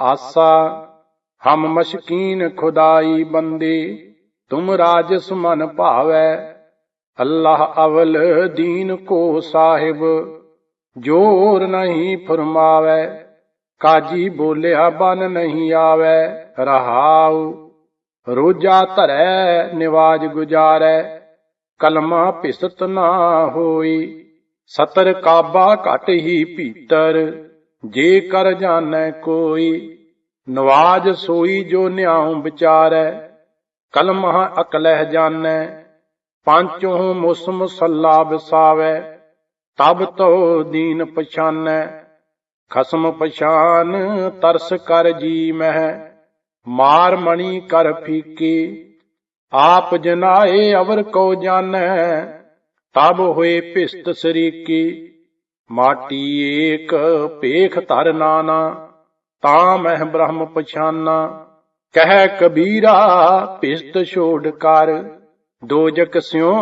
ਆਸਾ, ਹਮ ਮਸ਼ਕੀਨ ਖੁਦਾਈ ਬੰਦੇ, ਤੁਮ ਰਾਜਸ ਮਨ ਭਾਵੈ, ਅੱਲਾਹ ਅਵਲ ਦੀਨ ਕੋ ਸਾਹਿਬ, ਜੋਰ ਨਹੀਂ ਫਰਮਾਵੇ, ਕਾਜੀ ਬੋਲਿਆ ਬਨ ਨਹੀਂ ਆਵੇ, ਰਹਾਉ, ਰੋਜਾ ਧਰੈ ਨਿਵਾਜ ਗੁਜਾਰੈ, ਕਲਮਾ ਭਿਸਤ ਨਾ ਹੋਈ, ਸਤਰ ਕਾਬਾ ਘਟ ਹੀ ਭੀਤਰ। ਜੇ ਕਰ ਜਾਣੈ ਕੋਈ, ਨਵਾਜ ਸੋਈ ਜੋ ਨਿਆਉ ਵਿਚਾਰੈ ਕਲਮਹ ਅਕਲਹਿ ਜਾਣੈ, ਪੰਚੋਂ ਮੁਸਮ ਸੱਲਾ ਵਿਸਾਵੈ, ਤਬ ਤੋ ਦੀਨ ਪਛਾਨੈ, ਖਸਮ ਪਛਾਨ ਤਰਸ ਕਰ ਜੀ ਮਹਿ ਮਾਰ ਮਣੀ ਕਰ ਫੀਕੀ, ਆਪ ਜਨਾਏ ਅਵਰ ਕੋ ਜਾਣੈ, ਤਬ ਹੋਏ ਭਿਸਤ ਸਰੀਕੀ। ਮਾਟੀ ਏਕ ਭੇਖ ਧਰ ਨਾਨਾ, ਤਾਂ ਮਹਿ ਬ੍ਰਹਮ ਪਛਾਨਾ। ਕਹਿ ਕਬੀਰਾ ਪਿਸ਼ਤ ਛੋੜ ਕਰ, ਦੋਜਕ ਸਿਉ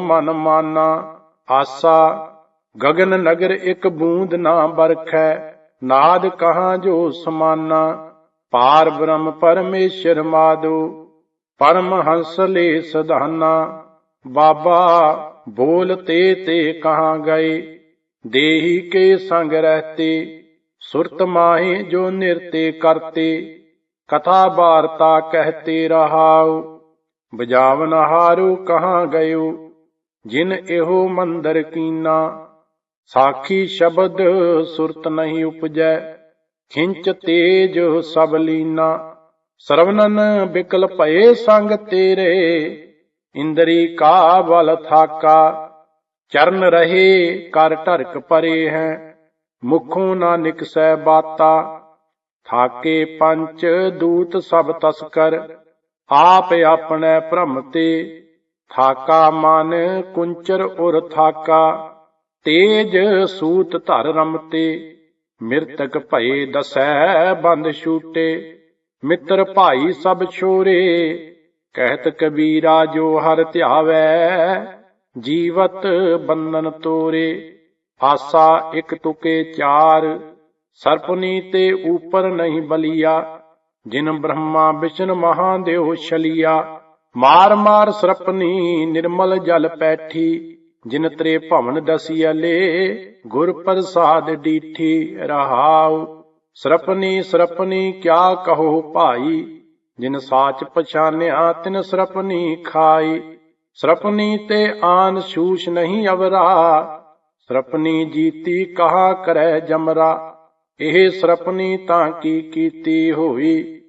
ਮਨ ਮਾਨਾ। ਆਸਾ ਗगन ਨਗਰ ਇੱਕ ਬੂੰਦ ਨਾ ਬਰਖੈ, ਨਾਦ ਕਹਾ ਜੋ ਸਮਾਨਾ। ਪਾਰ ਬ੍ਰਹਮ ਪਰਮੇਸ਼ਰ ਮਾਦੋ, ਪਰਮ ਹੰਸ ਲੈ ਸਧਾਨਾ। ਬਾਬਾ, ਬੋਲ ਤੇ ਤੇ ਕਹਾਂ ਗਏ। ਦੇਹੀ ਕੇ ਸੰਗ ਰਹਤੇ, ਸੁਰਤ ਮਾਹੇ ਜੋ ਨਿਰਤੇ ਕਰਤੇ, ਕਥਾ ਬਾਰਤਾ ਕਹਤੇ ਰਹਾਉ, ਬਜਾਵਨ ਹਾਰੂ ਕਹਾਂ ਗਇਓ ਜਿਨ ਇਹੋ ਮੰਦਰ ਕੀਨਾ, ਸਾਖੀ ਸ਼ਬਦ ਸੁਰਤ ਨਹੀਂ ਉਪਜੈ, ਖਿੰਚ ਤੇਜ ਸਭ ਲੀਨਾ। ਸਰਵਨਨ ਬਿਕਲ ਭਏ ਸੰਗ ਤੇਰੇ, ਇੰਦਰੀ ਕਾ ਬਲ ਥਾਕਾ ਚਰਨ ਰਹੇ, ਕਰ ਢਰਕ ਪਰੇ ਹੈ। ਮੁਖੋਂ ਨਾ ਨਿਕਸੈ ਬਾਤਾ, ਥਾਕੇ ਪੰਚ ਦੂਤ ਸਭ ਤਸਕਰ ਆਪ ਆਪਣੇ ਭ੍ਰਮ ਤੇ ਥਾਕਾ ਮਨ ਕੁੰਚਰ ਉਰ ਥਾਕਾ। ਤੇਜ ਸੂਤ ਧਰ ਰਮਤੇ ਮਿਰਤਕ ਭਏ ਦਸੈ ਬੰਦ ਛੂਟੇ। ਮਿੱਤਰ ਭਾਈ ਸਭ ਛੋਰੇ, ਕਹਿਤ ਕਬੀਰਾ ਜੋ ਹਰ ਧਿਆਵੈ ਜੀਵਤ ਬੰਧਨ ਤੋਰੇ, ਆਸਾ ਇਕ ਤੁਕੇ ਚਾਰ, ਸਰਪਨੀ ਤੇ ਉਪਰ ਨਹੀਂ ਬਲੀਆ, ਜਿਨ ਬ੍ਰਹਮਾ ਵਿਸ਼ਨ ਮਹਾਦੇਵ ਛਲੀਆ, ਮਾਰ ਮਾਰ ਸਰਪਨੀ ਨਿਰਮਲ ਜਲ ਪੈਠੀ, ਜਿਨ ਤਰੇ ਭਵਨ ਦਸਿਆਲੇ ਗੁਰ ਪ੍ਰਸਾਦ ਡੀਠੀ ਰਹਾਉ, ਸਰਪਨੀ ਸਰਪਨੀ ਕਿਆ ਕਹੋ ਭਾਈ, ਜਿਨ ਸਾਚ ਪਛਾਨਿਆ ਤਿਨ ਸਰਪਨੀ ਖਾਈ ਸਰਪਨੀ ਤੇ ਆਨ ਸ਼ੂਸ਼ ਨਹੀਂ ਅਵਰਾ। ਸਰਪਨੀ ਜੀਤੀ ਕਹਾ ਕਰੈ ਜਮਰਾ। ਇਹ ਸਰਪਨੀ ਤਾਂ ਕੀ ਕੀਤੀ ਹੋਈ?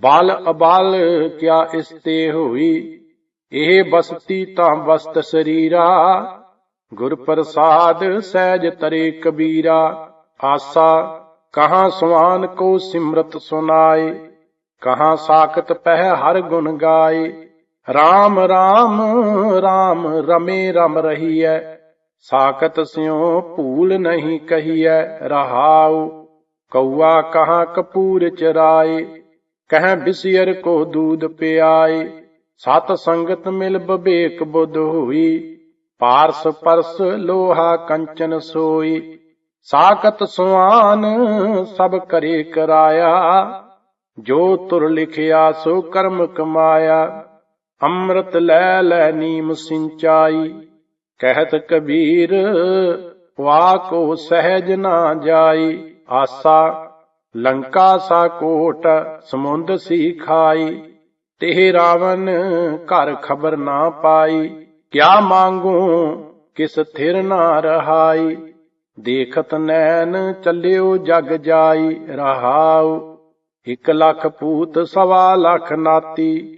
ਬਾਲ ਅਬਲ ਕਿਆ ਇਸਤੇ ਹੋਈ? ਇਹ ਬਸਤੀ ਤਾਂ ਬਸਤ ਸਰੀਰਾ। ਗੁਰ ਪ੍ਰਸਾਦ ਸਹਿਜ ਤਰੇ ਕਬੀਰਾ। ਆਸਾ, ਕਹਾਂ ਸੁਆਨ ਕੋ ਸਿਮਰਤ ਸੁਨਾਏ? ਕਹਾਂ ਸਾਖਤ ਪਹਿ ਹਰ ਗੁਣ ਗਾਏ? RAM RAM RAM ਰਮੇ ਰਮ ਰਹੀਐ। ਸਾਖਤ ਸਿਉ ਭੂਲ ਨਹੀਂ ਕਹੀਐ, ਰਹਾਉ। ਕਉਆ ਕਹਾਂ ਕਪੂਰ ਚਰਾਏ ਕਹਿ ਬਿਸਿਰ ਕੋ ਦੂਧ ਪਿਆਏ। ਸਤ ਸੰਗਤ ਮਿਲ ਬਵੇਕ ਬੁੱਧ ਹੋਈ, ਪਾਰਸ ਪਰਸ ਲੋਹਾ ਕੰਚਨ ਸੋਈ। ਸਾਖਤ ਸੁਆਨ ਸਭ ਕਰੇ ਕਰਾਇਆ, ਜੋ ਤੁਰ ਲਿਖਿਆ ਸੋ ਕਰਮ ਕਮਾਇਆ। ਅੰਮ੍ਰਿਤ ਲੈ ਲੈ ਨੀਮ ਸਿੰਚਾਈ। ਕਹਿਤ ਕਬੀਰ ਵਾ ਕੋ ਸਹਿਜ ਨਾ ਜਾਈ। ਆਸਾ, ਲੰਕਾ ਸਾ ਕੋਟ ਸਮੁੰਦ ਸੀ ਖਾਈ। ਤੇ ਰਾਵਨ ਘਰ ਖਬਰ ਨਾ ਪਾਈ। ਕਿਆ ਮੰਗੂ, ਕਿਸ ਥਿਰ ਨਾ ਰਹਾਈ। ਦੇਖਤ ਨੈਣ ਚੱਲਿਓ ਜਗ ਜਾਈ, ਰਹਾਉ। ਇਕ ਲੱਖ ਪੂਤ ਸਵਾ ਲੱਖ ਨਾਤੀ।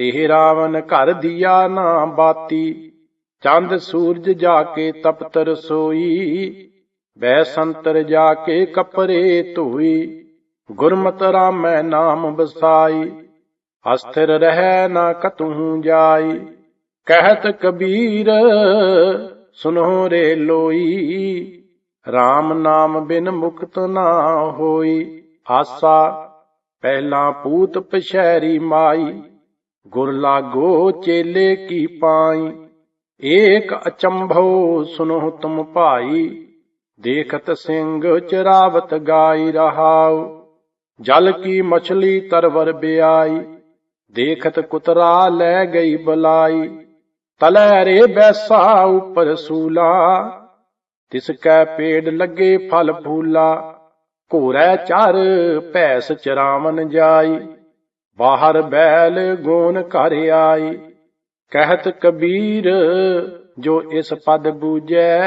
ਤੇ ਰਾਵਨ ਘਰ ਦੀਆ ਨਾ ਬਾਤੀ। ਚੰਦ ਸੂਰਜ ਜਾ ਕੇ ਤਪਤ ਰਸੋਈ ਬੈ ਸੰਤਰ ਜਾ ਕੇ ਕਪਰੇ ਧੋਈ। ਗੁਰਮਤਿ ਰਾਮੈ ਨਾਮ ਬਸਾਈ ਅਸਥਿਰ ਰਹਿ ਨਾ ਕਤੂ ਜਾਈ। ਕਹਿਤ ਕਬੀਰ, ਸੁਨੋ ਰੇ ਲੋਈ। RAM ਨਾਮ ਬਿਨ ਮੁਕਤ ਨਾ ਹੋਈ। ਆਸਾ, ਪਹਿਲਾ ਪੂਤ ਪਛੈਰੀ ਮਾਈ। ਗੁਰ ਲਾਗੋ ਚੇਲੇ ਕੀ ਪਾਈ? ਏਕ ਅਚੰਭੋ ਸੁਨੋ ਤੁਮ ਭਾਈ। ਦੇਖਤ ਸਿੰਘ ਚਰਾਵਤ ਗਾਈ ਰਹਾਉ। ਜਲ ਕੀ ਮਛਲੀ ਤਰਵਰ ਬਿਆਈ। ਦੇਖਤ ਕੁਤਰਾ ਲੈ ਗਈ ਬੁਲਾਈ। ਤਲੈ ਰੇ ਬੈਸਾ ਉਪਰ ਸੂਲਾ। ਤਿਸ ਕੈ ਪੇੜ ਲੱਗੇ ਫਲ ਫੂਲਾ। ਘੋਰੈ ਚਰ ਭੈਸ ਚਰਾਵਨ ਜਾਈ। ਬਾਹਰ ਬੈਲ ਗੋਨ ਘਰ ਆਈ। ਕਹਿਤ ਕਬੀਰ, ਜੋ ਇਸ ਪਦ ਬੂਜੈ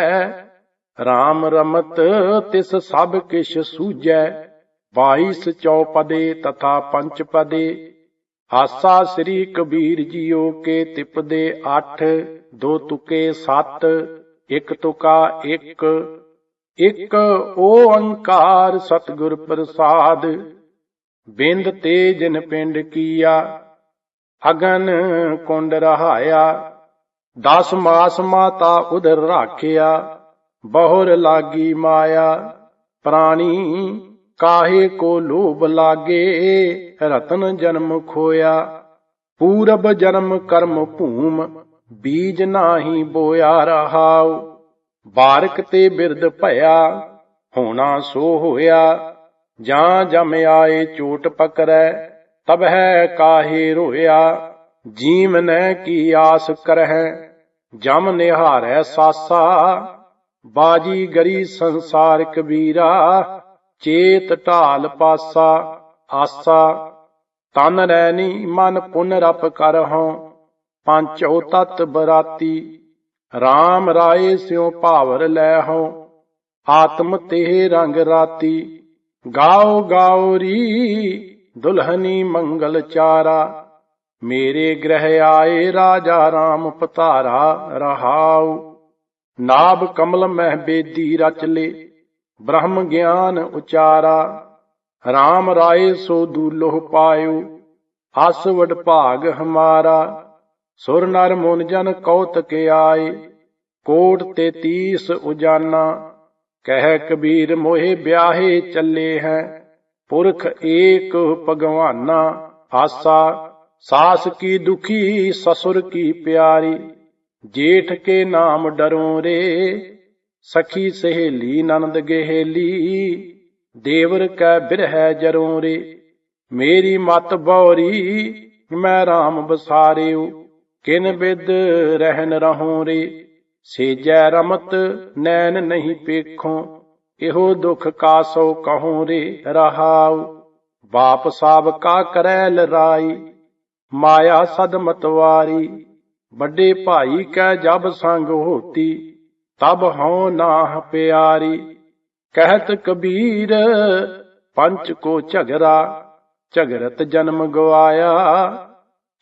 RAM ਰਮਤ ਤਿਸ ਸਭ ਕਿਛ ਸੂਜੈ 22 ਚੌਪਦੇ ਤਥਾ ਪੰਚ ਪਦੇ। ਆਸਾ ਸ੍ਰੀ ਕਬੀਰ ਜੀਓ ਕੇ ਤਿਪਦੇ 8 ਦੋ ਤੁਕੇ 7 ਇੱਕ ਤੁਕਾ 1 ਇੱਕ ਓੰਕਾਰ ਸਤਿਗੁਰ ਪ੍ਰਸਾਦ ਬਿੰਦ ਤੇ ਜਿਨ ਪਿੰਡ ਕੀਆ, ਅਗਨ ਕੁੰਡ ਰਹਾਇਆ। ਦਸ ਮਾਸ ਮਾਤਾ ਉਦਰ ਰਾਖਿਆ, ਬਹੁਰ ਲਾਗੀ ਮਾਇਆ। ਪ੍ਰਾਣੀ ਕਾਹੇ ਕੋ ਲੋਭ ਲਾਗੇ, ਰਤਨ ਜਨਮ ਖੋਇਆ। ਪੂਰਬ ਜਨਮ ਕਰਮ ਭੂਮ, ਬੀਜ ਨਾਹੀ ਬੋਇਆ ਰਹਾਉ। ਬਾਰਕ ਤੇ ਬਿਰਦ ਭਇਆ, ਹੋਣਾ ਸੋ ਹੋਇਆ। ਜਾਂ ਜਮ ਆਏ ਚੋਟ ਪਕਰੈ ਤਬ ਹੈ ਕਾਹੇ ਰੋਇਆ ਜੀਵਨੈ ਕੀ ਆਸ ਕਰਹਿ, ਜਮ ਨਿਹਾਰੈ ਸਾਸਾ, ਬਾਜੀ ਗਰੀ ਸੰਸਾਰ ਕਬੀਰਾ ਚੇਤ ਢਾਲ ਪਾਸਾ, ਆਸਾ। ਤਨ ਰੈਨੀ ਮਨ ਪੁਨ ਰਪ ਕਰਹੁ, ਪੰਚੋ ਤਤ ਬਰਾਤੀ RAM ਰਾਏ ਸਿਉ ਭਾਵਰ ਲੈ ਹੋ ਆਤਮ ਤੇ ਰੰਗ ਰਾਤੀ। ਗਾਓ ਗਾਓ ਰੀ ਦੁਲਹਨੀ ਮੰਗਲ ਚਾਰਾ, ਮੇਰੇ ਗ੍ਰਹਿ ਆਏ ਰਾਜਾ RAM ਪਤਾਰਾ, ਰਹਾਉ। ਨਾਭ ਕਮਲ ਮਹਿ ਬੇਦੀ ਰਚ ਲੇ, ਬ੍ਰਹਮ ਗਿਆਨ ਉਚਾਰਾ। RAM ਰਾਏ ਸੋ ਦੂਲੋਹ ਪਾਇਓ ਅਸ ਵਡ ਭਾਗ ਹਮਾਰਾ। ਸੁਰ ਨਰ ਮੁਨ ਜਨ ਕੌਤਕ ਆਏ, ਕੋਟ ਤੇ ਤੀਸ ਉਜਾਨਾ। ਕਹਿ ਕਬੀਰ ਮੋਹਿ ਵਿਆਹੇ ਚੱਲੇ ਹੈ, ਪੁਰਖ ਏਕ ਭਗਵਾਨਾ ਆਸਾ, ਸਾਸ ਕੀ ਦੁਖੀ ਸਸੁਰ ਕੀ ਪਿਆਰੀ, ਜੇਠ ਕੇ ਨਾਮ ਡਰੋ ਰੇ, ਸਖੀ ਸਹੇਲੀ ਨਨਦ ਗਹਿਲੀ, ਦੇਵਰ ਕੈ ਬਿਰਹਿ ਜਰੋ ਰੇ, ਮੇਰੀ ਮਤ ਬੌਰੀ ਮੈਂ RAM ਬਸਾਰਿਓ ਕਿਨ ਬਿਦ ਰਹਿਨ ਰਹੋ ਰੇ। ਸੇਜੈ ਰਮਤ ਨੈਣ ਨਹੀਂ ਪੇਖੋ, ਇਹੋ ਦੁਖ ਕਾਸੋ ਕਹੋ ਰੇ ਰਹਾਉ। ਬਾਪ ਸਾਬ ਕਾ ਕਰੈ ਲਰਾਈ, ਮਾਇਆ ਸਦ ਮਤਵਾਰੀ ਵੱਡੇ ਭਾਈ ਕੈ ਜਬ ਸੰਗ ਹੋਤੀ, ਤਬ ਹਉ ਨਾਹ ਪਿਆਰੀ। ਕਹਿਤ ਕਬੀਰ, ਪੰਚ ਕੋ ਝਗਰਾ, ਝਗਰਤ ਜਨਮ ਗਵਾਇਆ।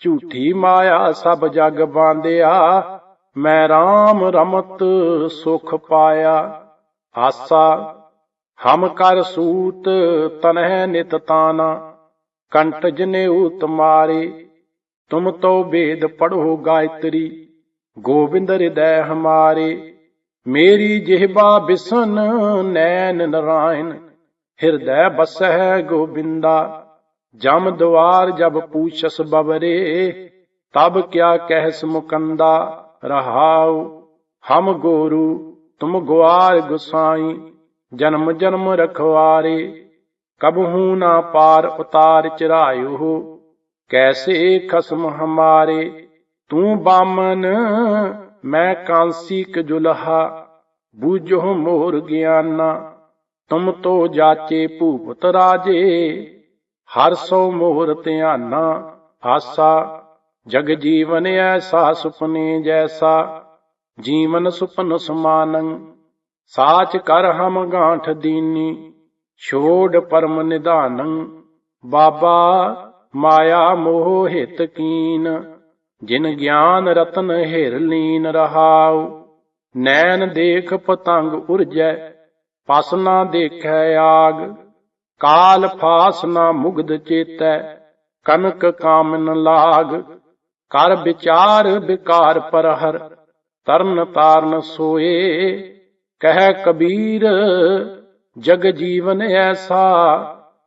ਝੂਠੀ ਮਾਇਆ ਸਭ ਜਗ ਬਾਂਧਿਆ ਮੈਂ RAM ਰਮਤ ਸੁਖ ਪਾਇਆ। ਆਸਾ, ਹਮ ਕਰ ਸੂਤ ਤਨਹਿ ਨਿਤ ਤਾਨਾ। ਕੰਟ ਜਨੇਊ ਤੁਮਾਰੇ ਤੁਮ ਤੋ ਵੇਦ ਪੜੋ ਗਾਇਤਰੀ। ਗੋਬਿੰਦ ਹਿਰਦੈ ਹਮਾਰੇ, ਮੇਰੀ ਜਿਹਬਾ ਬਿਸਨ ਨੈਣ ਨਰਾਇਣ। ਹਿਰਦੈ ਬਸਹਿ ਗੋਬਿੰਦਾ, ਜਮ ਦੁਆਰ ਜਬ ਪੂਛਸ ਬਬਰੇ ਤਬ ਕਿਆ ਕਹਿਸ ਮੁਕੰਦਾ। ਰਹਾਉ, ਹਮ ਗੋਰੂ, ਤੁਮ ਗੁਆਰ ਗੁਸਾਈ, ਜਨਮ ਜਨਮ ਰਖਵਾਰੇ ਕਬਹੂ ਨਾ ਪਾਰ ਉਤਾਰ ਚਰਾਇਓ ਕੈਸੇ ਖਸਮ ਹਮਾਰੇ, ਤੂੰ ਬਾਮਨ, ਮੈਂ ਕਾਂਸੀ ਕਜੁਲਹਾ ਬੂਝੋ ਮੋਰ ਗਿਆਨਾ, ਤੁਮ ਤੋ ਜਾਚੇ ਭੂਪਤ ਰਾਜੇ, ਹਰ ਸੋ ਮੋਹਰ ਧਿਆਨਾ, ਆਸਾ ਜਗ ਜੀਵਨ ਐਸਾ ਸੁਪਨੇ ਜੈਸਾ, ਜੀਵਨ ਸੁਪਨ ਸਮਾਨੰ। ਸਾਚ ਕਰ ਹਮ ਗਾਂਠ ਦੀਨੀ, ਛੋੜ ਪਰਮ ਨਿਧਾਨੰ। ਬਾਬਾ ਮਾਇਆ ਮੋਹ ਹਿਤ ਕੀਨ, ਜਿਨ ਗਿਆਨ ਰਤਨ ਹਿਰ ਲੀਨ ਰਹਾਉ। ਨੈਣ ਦੇਖ ਪਤੰਗ ਉਰਜੈ, ਪਸ ਨਾ ਦੇਖੈ ਆਗ। ਕਾਲ ਫਾਸ ਨਾ ਮੁਗਧ ਚੇਤੈ, ਕਨਕ ਕਾਮਨ ਲਾਗ। ਕਰ ਵਿਚਾਰ ਵਿਕਾਰ ਪਰਹਰ, ਤਰਨ ਤਾਰਨ ਸੋਏ। ਕਹਿ ਕਬੀਰ, ਜਗ ਜੀਵਨ ਐਸਾ,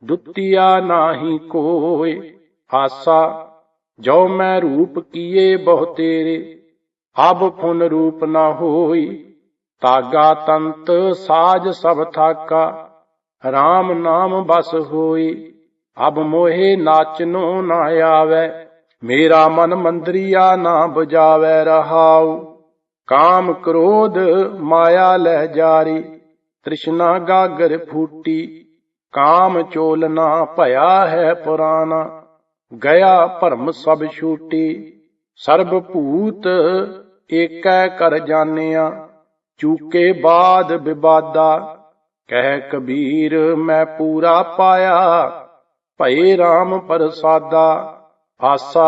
ਦੁੱਤੀਆ ਨਾਹੀ ਕੋਏ। ਆਸਾ, ਜੋ ਮੈਂ ਰੂਪ ਕੀਏ ਬਹੁ ਤੇਰੇ, ਅਬ ਫੁਨ ਰੂਪ ਨਾ ਹੋਈ। ਤਾਗਾ ਤੰਤ ਸਾਜ ਸਭ ਥਾਕਾ RAM ਨਾਮ ਬਸ ਹੋਈ। ਅਬ ਮੋਹੇ ਨਾਚਨੋ ਨਾ ਆਵੈ ਮੇਰਾ ਮਨ ਮੰਦਰੀਆ ਨਾ ਬੁਝਾਵੈ ਰਹਾਉ। ਕਾਮ ਕ੍ਰੋਧ ਮਾਇਆ ਲੈ ਜਾਰੀ। ਤ੍ਰਿਸ਼ਨਾ ਗਾਗਰ ਫੂਟੀ। ਕਾਮ ਚੋਲਨਾ ਭਇਆ ਹੈ ਪੁਰਾਣਾ। ਗਿਆ ਭਰਮ ਸਭ ਛੂਟੀ। ਸਰਬ ਭੂਤ ਏਕੈ ਕਰ ਜਾਣਿਆ। ਚੂਕੇ ਬਾਦ ਵਿਵਾਦਾ ਕਹਿ ਕਬੀਰ, ਮੈਂ ਪੂਰਾ ਪਾਇਆ। ਭਏ RAM ਪ੍ਰਸਾਦਾ। ਆਸਾ